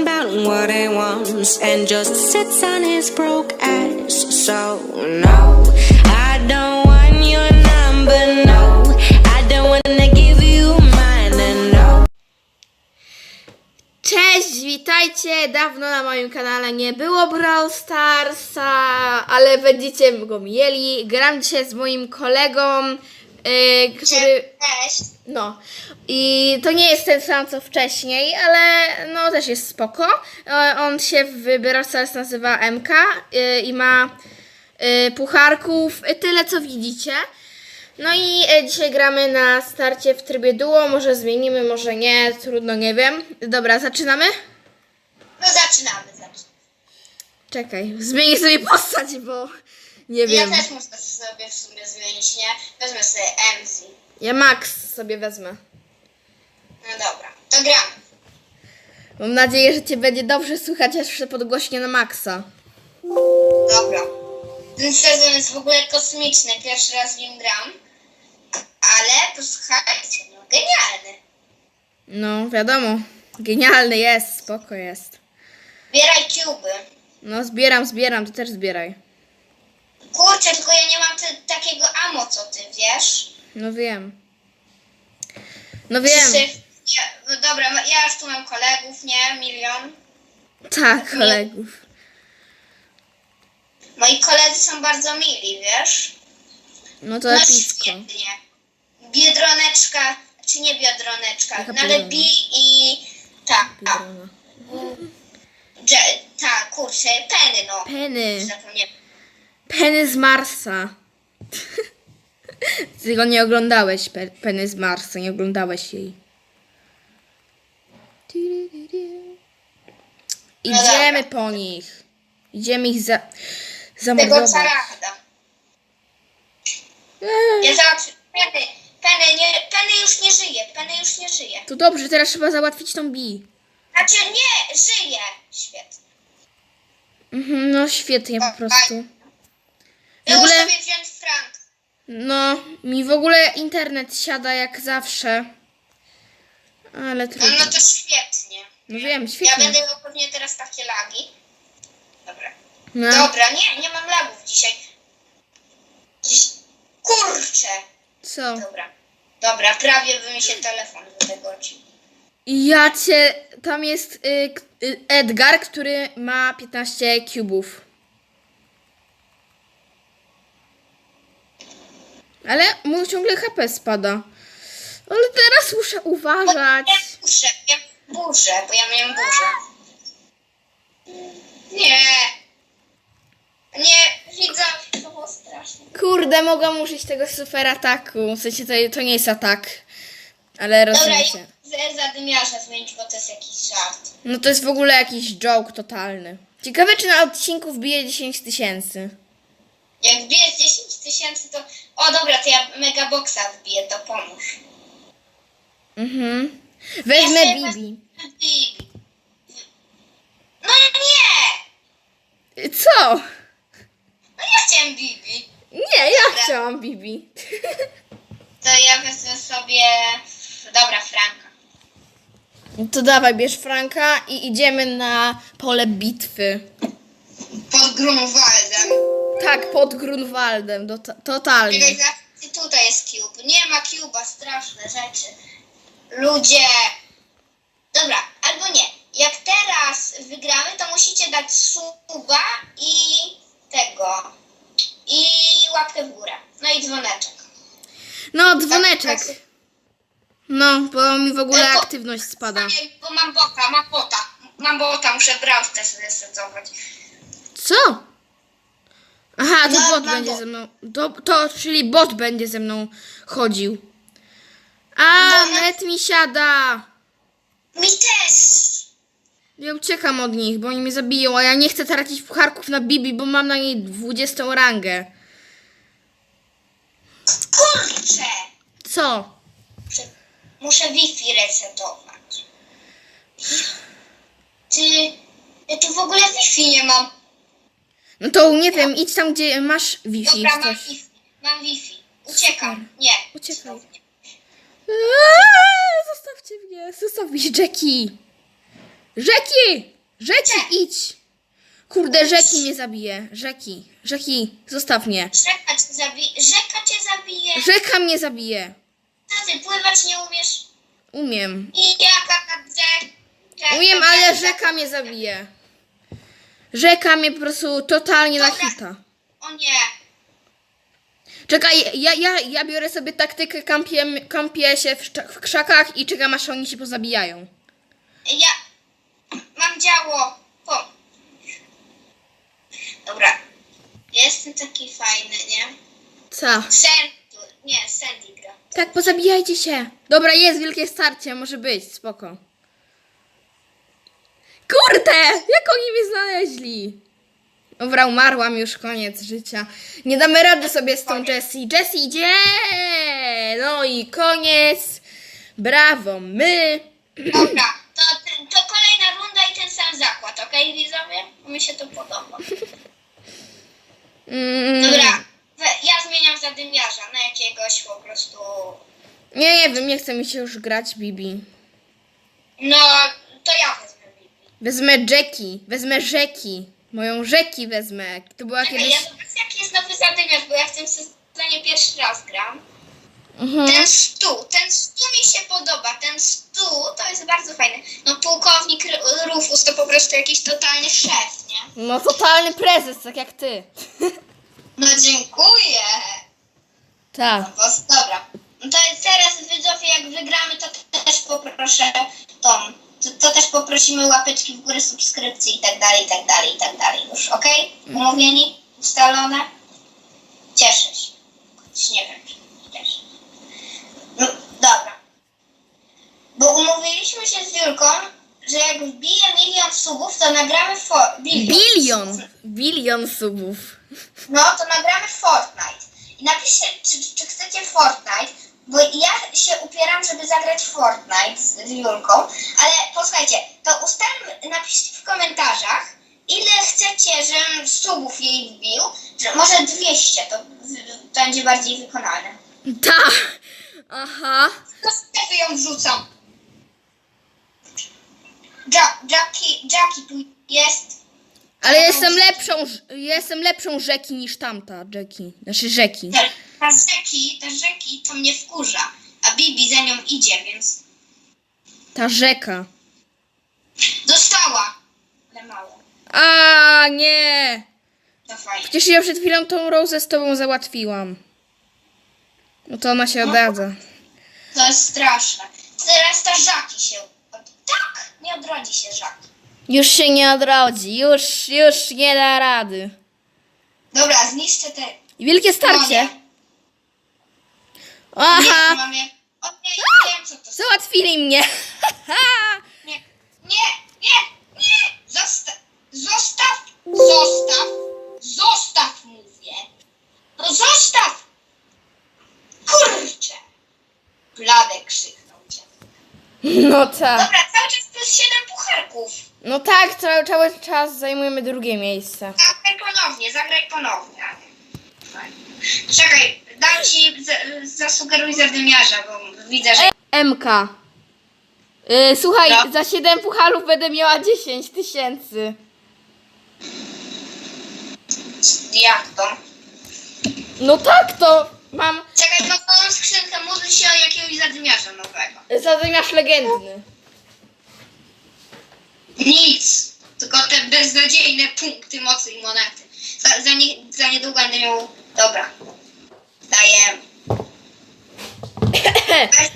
about what he wants and just sits on his broke ass. So, no, I don't want your number, no. I don't wanna give you mine, no. Cześć, witajcie! Dawno na moim kanale nie było Brawl Starsa, ale będziecie go mieli. Gram dzisiaj z moim kolegą, yy, który... Cześć. No, i to nie jest ten sam co wcześniej, ale no też jest spoko. On się w Brawl Stars nazywa MK yy, i ma yy, pucharków, y, tyle co widzicie. No i dzisiaj gramy na starcie w trybie duo, może zmienimy, może nie, trudno, nie wiem. Dobra, zaczynamy? No zaczynamy, zaczynamy. Czekaj, zmienię sobie postać, bo nie Ja wiem. też muszę sobie w sumie zmienić, nie? Wezmę sobie MC. Ja Max sobie wezmę. No dobra, to gramy. Mam nadzieję, że Cię będzie dobrze słychać, się podgłośnie na Maxa. Dobra. Ten sezon jest w ogóle kosmiczny. Pierwszy raz w nim gram. Ale posłuchajcie, no genialny. No, wiadomo. Genialny jest, spoko jest. Zbieraj cuby. No, zbieram, zbieram, ty też zbieraj. Kurczę, tylko ja nie mam ty, takiego amo co ty, wiesz? No wiem. No wiem. Wszyscy- Ja, no dobra, ja już tu mam kolegów, nie? Milion. Tak, kolegów. Moi koledzy są bardzo mili, wiesz? No to No epicko. świetnie. Biedroneczka, czy nie biedroneczka, Jaka no ale biedrona? bi i ta, a, Biedrona. dże- ta, kurczę, peny, no. Penny. Zapomniałem. Penny z Marsa. Ty go nie oglądałeś, Pe- Penny z Marsa, nie oglądałeś jej. Idziemy po nich. Idziemy ich za... Tego zamordować. czarada. Eee, Ja załatwię, peny, peny, nie, peny już nie żyje, peny już nie żyje. To dobrze, teraz trzeba załatwić tą Bi. Znaczy nie, żyje. Świetnie. Mhm, no świetnie po prostu. W ogóle, frank. no, mi w ogóle internet siada jak zawsze. Ale No, trudno. no to świetnie. No wiem, Ja świetnie. będę miał pewnie teraz takie lagi. Dobra. No, Dobra, nie, nie mam lagów dzisiaj. Dziś... Kurczę. co? Dobra. Dobra, prawie by mi się telefon wydegocił. I ja cię. Tam jest y, k- y, Edgar, który ma 15 kubów. Ale mu ciągle HP spada. Ale teraz muszę uważać. Miałem burzę, miałem burzę, bo ja miałem burzę. Nie. Nie, widzę, to było straszne. Kurde, mogłam użyć tego super ataku. W sensie to, to nie jest atak. Ale Dobra, rozumiecie. ja chcę zadymiarza zmienić, bo to jest jakiś żart. No to jest w ogóle jakiś joke totalny. Ciekawe, czy na odcinku wbije 10 tysięcy. Jak wbijesz 10 tysięcy, to... O dobra, to ja megaboxa wbiję, to pomóż. Mhm. Wezmę Ja Bibi. No nie! Co? No ja chciałem Bibi. Nie, ja chciałam Bibi. To ja wezmę sobie... Dobra, Franka. To dawaj, bierz Franka i idziemy na pole bitwy. Pod Grunwaldem. Tak, pod Grunwaldem, do, totalnie. Za- tutaj jest cube. Nie ma cube'a, straszne rzeczy. Ludzie. Dobra, albo nie. Jak teraz wygramy, to musicie dać suba i tego. I łapkę w górę. No i dzwoneczek. No, dzwoneczek. Tak, tak. No, bo mi w ogóle to- aktywność spada. Bo mam bota, mam bota. Mam bota, muszę brał też zresetować. Co? Aha, to bot mam będzie bot. ze mną. To, to, czyli bot będzie ze mną chodził. A, Bo- net mi siada. Mi też. Ja uciekam od nich, bo oni mnie zabiją, a ja nie chcę tracić pucharków na Bibi, bo mam na niej 20 rangę. Kurczę. Co? Muszę, muszę Wi-Fi resetować. Ty, ja tu w ogóle Wi-Fi nie mam. No to nie wiem, idź tam, gdzie masz Wi-Fi. Dobra, mam coś. Wi-Fi. Mam Wi-Fi. Uciekam. Nie. Uciekaj. Eee, Zostawcie mnie, zostaw mnie, Jackie. Rzeki! Rzeki, idź! Kurde, rzeki mnie zabije. Rzeki, rzeki, zostaw mnie. Rzeka cię zabije. Rzeka cię zabije. Rzeka mnie zabije. A ty pływać nie umiesz? Umiem. I jaka ta rzeka? Umiem, ale rzeka mnie zabije. Rzeka mnie po prostu totalnie nachita. O nie. Czekaj, ja, ja, ja biorę sobie taktykę, kampię, kampię się w, szcza- w krzakach i czekam aż oni się pozabijają. Ja mam działo. Po. Dobra. Jestem taki fajny, nie? Co? Sandy. Nie, Sandy gra. Tak, pozabijajcie się. Dobra, jest wielkie starcie, może być, spoko. Kurde, jak oni mnie znaleźli? Dobra, umarłam już, koniec życia. Nie damy rady sobie z tą Jessie. Jessie idzie! No i koniec. Brawo, my. Dobra, to, to kolejna runda i ten sam zakład, okej widzowie? Mi się to podoba. Mm, Dobra, ja zmieniam zadymiarza na jakiegoś po prostu... nie, nie wiem, nie chce mi się już grać, Bibi. No, to ja wezmę. Wezmę Jackie, wezmę rzeki. Moją rzeki wezmę. To była Czekaj, kiedyś... ja zobaczę jaki jest nowy zadymiarz, bo ja w tym sezonie pierwszy raz gram. Mhm. Ten stół, ten stół mi się podoba, ten stół to jest bardzo fajny. No pułkownik Rufus to po prostu jakiś totalny szef, nie? No totalny prezes, tak jak ty. No dziękuję. Tak. No, dobra. No to teraz widzowie, jak wygramy, to też poproszę tą, to, to też poprosimy łapeczki w górę, subskrypcji i tak dalej, i tak dalej, i tak dalej. Już, okej? Umówieni? Ustalone? Cieszę się. Choć nie wiem, czy cieszę. No, dobra. Bo umówiliśmy się z Julką, że jak wbije milion subów, to nagramy for... Bilion. Bilion subów. No, to nagramy Fortnite. I napiszcie, czy, czy chcecie Fortnite, bo ja się upieram, żeby zagrać Fortnite z Julką, ale posłuchajcie, to ustalmy, napiszcie w komentarzach, ile chcecie, żebym subów jej wbił, że może 200, to w- będzie bardziej wykonalne. Ta. Aha. Do sklepy ją wrzucam. Ja, Jackie, Jackie tu jest. Ale jestem lepszą, jestem lepszą rzeki niż tamta Jackie. Znaczy rzeki. Ta, ta rzeki, ta rzeki to mnie wkurza, a Bibi za nią idzie, więc Ta rzeka. Dostała! Ale mało. A nie. To fajnie. Przecież ja przed chwilą tą Rosę z tobą załatwiłam. No to ona się odradza. To jest straszne. Teraz ta Żaki się... od- Tak! Nie odrodzi się Żaki. Już się nie odrodzi. Już, już nie da rady. Dobra, zniszczę te... Wielkie starcie. Aha. mamy... O nie, wiem co to. Załatwili mnie. Nie, nie, nie, nie! Zostaw! Zostaw! Zostaw! Zostaw, mówię! No zostaw! Kurczę! Bladek krzyknął cię. No tak. Dobra, cały czas plus 7 pucharków. No tak, cały, cały czas zajmujemy drugie miejsce. Zagraj ponownie, zagraj ponownie. Czekaj, za- zasugeruj zadymiarza, bo widzę, że... MK. Y, słuchaj, No. za 7 pucharów będę miała 10 tysięcy. Jak to? No tak, to mam Czekaj, no to mam skrzynkę, módl się o jakiegoś zadymiarza nowego. zadymiarz legendny. Nic, tylko te beznadziejne punkty mocy i monety. Za, za, nie, za niedługo będę miał... Dobra. Daję. Weź,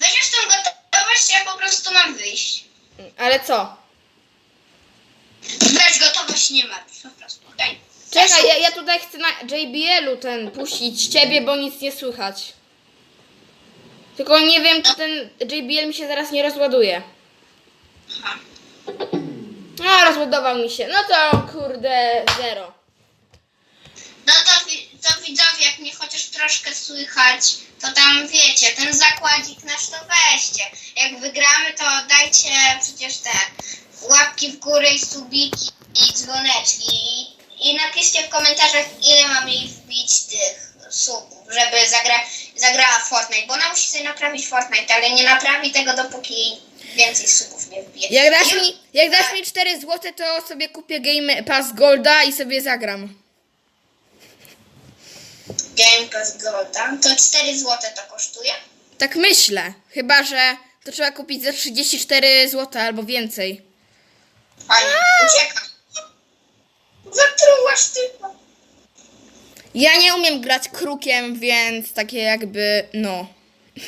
weź już tą gotowość, ja po prostu mam wyjść. Ale co? Weź gotowość, nie martw, po prostu. Daj. Czekaj, ja, ja tutaj chcę na JBL-u ten puścić ciebie, bo nic nie słychać. Tylko nie wiem, czy ten JBL mi się zaraz nie rozładuje. Aha. No, rozładował mi się. No to kurde, zero. No to, to widzowie, jak mnie chociaż troszkę słychać, to tam wiecie, ten zakładzik nasz to weźcie. Jak wygramy, to dajcie przecież te łapki w górę i subiki i dzwoneczki i, i napiszcie w komentarzach, ile mamy jej wbić tych subów, żeby zagra, zagrała Fortnite, bo ona musi sobie naprawić Fortnite, ale nie naprawi tego, dopóki więcej subów sobie wbiję. Jak dasz mi, jak dasz mi 4 zł, to sobie kupię Game Pass Golda i sobie zagram. Game Golda, to 4 zł to kosztuje? Tak myślę. Chyba, że to trzeba kupić za 34 zł albo więcej. Fajnie, uciekam. Zatrułaś tylko. Ja nie umiem grać krukiem, więc takie jakby, no.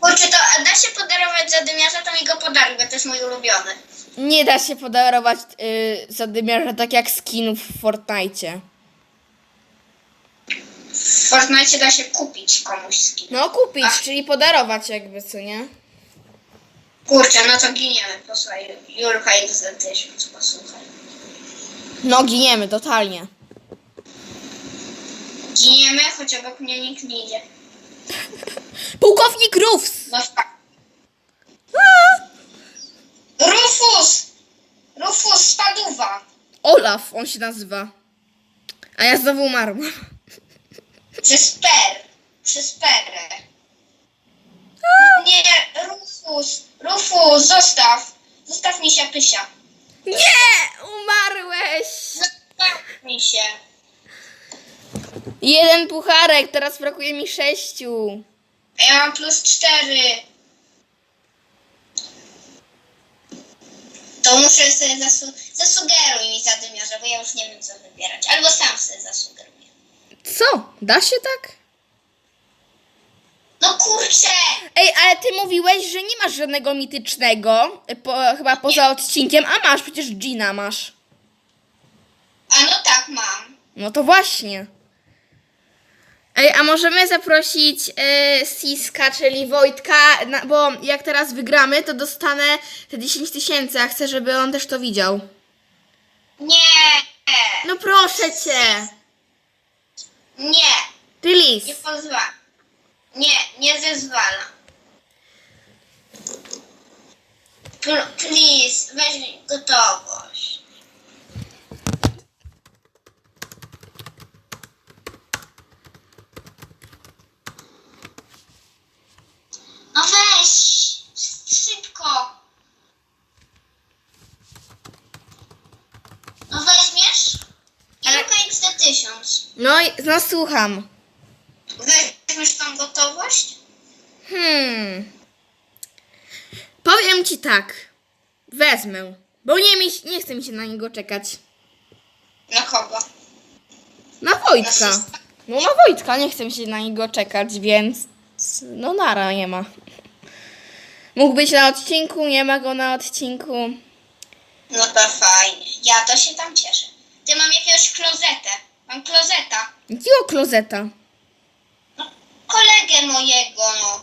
Kurczę, to da się podarować zadymiarza, to mi go podaruj, bo to jest mój ulubiony. Nie da się podarować y, zadymiarza tak jak skinów w Fortnite. W Fortnite da się kupić komuś skin. No kupić, Ach. czyli podarować jakby, co nie? Kurczę, no to giniemy, posłuchaj. Julka XD1000, posłuchaj. No giniemy, totalnie. Giniemy, choć obok mnie nikt nie idzie. Pułkownik Rufs! No tak. Rufus! Rufus, spaduwa! Olaf, on się nazywa. A ja znowu umarłam. Przez per. Przez perę. Nie, Rufus! Rufus, zostaw! Zostaw mi się pysia. Nie! Umarłeś! Zostaw mi się. Jeden pucharek, teraz brakuje mi sześciu. A ja mam plus cztery. To muszę sobie zasu- zasugeruj mi zadymiarza, bo ja już nie wiem co wybierać. Albo sam sobie zasugeruję. Co? Da się tak? No kurczę! Ej, ale ty mówiłeś, że nie masz żadnego mitycznego, y, po, chyba poza odcinkiem, a masz, przecież Gina masz. A no tak mam. No to właśnie. Ej, a możemy zaprosić y, Siska, czyli Wojtka, na, bo jak teraz wygramy, to dostanę te 10 tysięcy, a chcę, żeby on też to widział. Nie! No proszę cię. Nie! Nie Please. pozwalam. Nie, nie zezwalam. Pl- Please, weź gotowość. No weź! Szybko! No weźmiesz? Ilka XD1000. No, no słucham. Weźmiesz tą gotowość? Hmm. Powiem ci tak. Wezmę. Bo nie, mi, nie chce mi się na niego czekać. Na kogo? Na Wojtka. No na Wojtka, nie chce mi się na niego czekać, więc no nara nie ma. Mógł być na odcinku, nie ma go na odcinku. No to fajnie. Ja to się tam cieszę. Ty mam jakiegoś klozetę. Mam klozeta. Jakiego klozeta? No, kolegę mojego, no.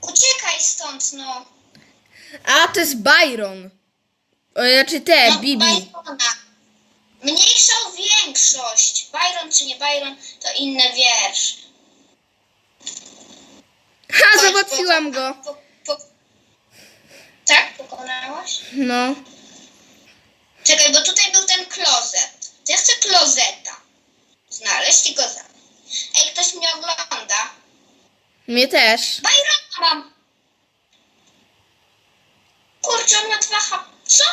Uciekaj stąd, no. A, to jest Byron. O, Znaczy te, no Bibi. Byrona. Mniejsza o większość. Byron czy nie Byron, to inny wiersz. Ha, załatwiłam go. Po, po... Tak, pokonałaś? No. Czekaj, bo tutaj był ten klozet. To ja chcę klozeta. Znaleźć i go zabić. Ej, ktoś mnie ogląda. Mnie też. Byrona mam. Kurczę, on ma dwa HP. Co?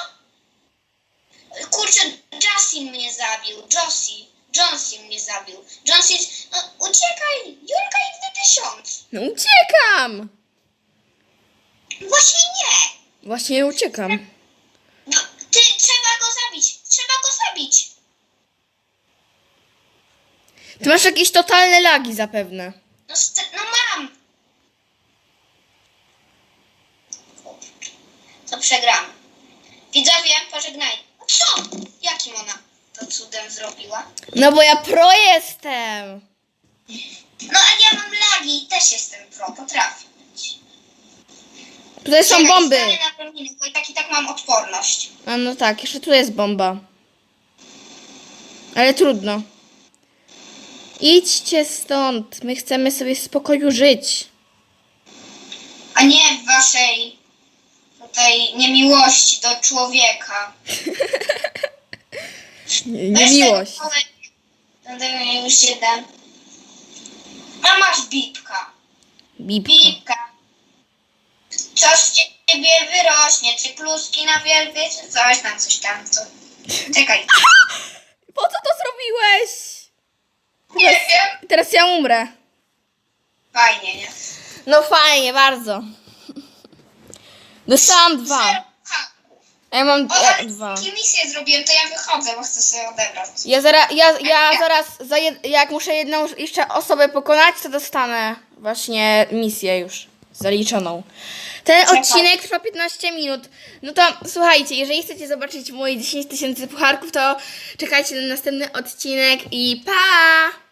Kurczę, Justin mnie zabił. Josie. Johnson mnie zabił. Johnson... No, uciekaj! Julka ich tysiąc. No uciekam. Właśnie nie. Właśnie uciekam. No, ty, trzeba go zabić. Trzeba go zabić. Ty masz jakieś totalne lagi zapewne. No, st- no mam. To przegramy. Widzowie, pożegnaj. No co? Jakim ona to cudem zrobiła? No bo ja pro jestem. No a ja mam lagi i też jestem pro, potrafię być. Tutaj są Czekaj, bomby. na bo i tak i tak mam odporność. A no tak, jeszcze tu jest bomba. Ale trudno. Idźcie stąd. My chcemy sobie w spokoju żyć. A nie w waszej tutaj niemiłości do człowieka. Nie, Weź miłość. tego kolesia. Będę miał już jeden. A masz. Bibka. Bipka. Coś cię ciebie wyrośnie, czy kluski na wielkie, czy coś tam, coś tam, co. Czekaj. Po co to zrobiłeś? Nie wiem. Teraz ja umrę. Fajnie, nie? No fajnie, bardzo. Dostałam dwa. A ja mam O, e, ale dwa. takie misje zrobiłem, to ja wychodzę, bo chcę sobie odebrać. Ja, zara, ja, ja zaraz, za jed, jak muszę jedną jeszcze osobę pokonać, to dostanę właśnie misję już zaliczoną. Ten odcinek trwa 15 minut. No to słuchajcie, jeżeli chcecie zobaczyć moje 10 tysięcy pucharków, to czekajcie na następny odcinek i pa!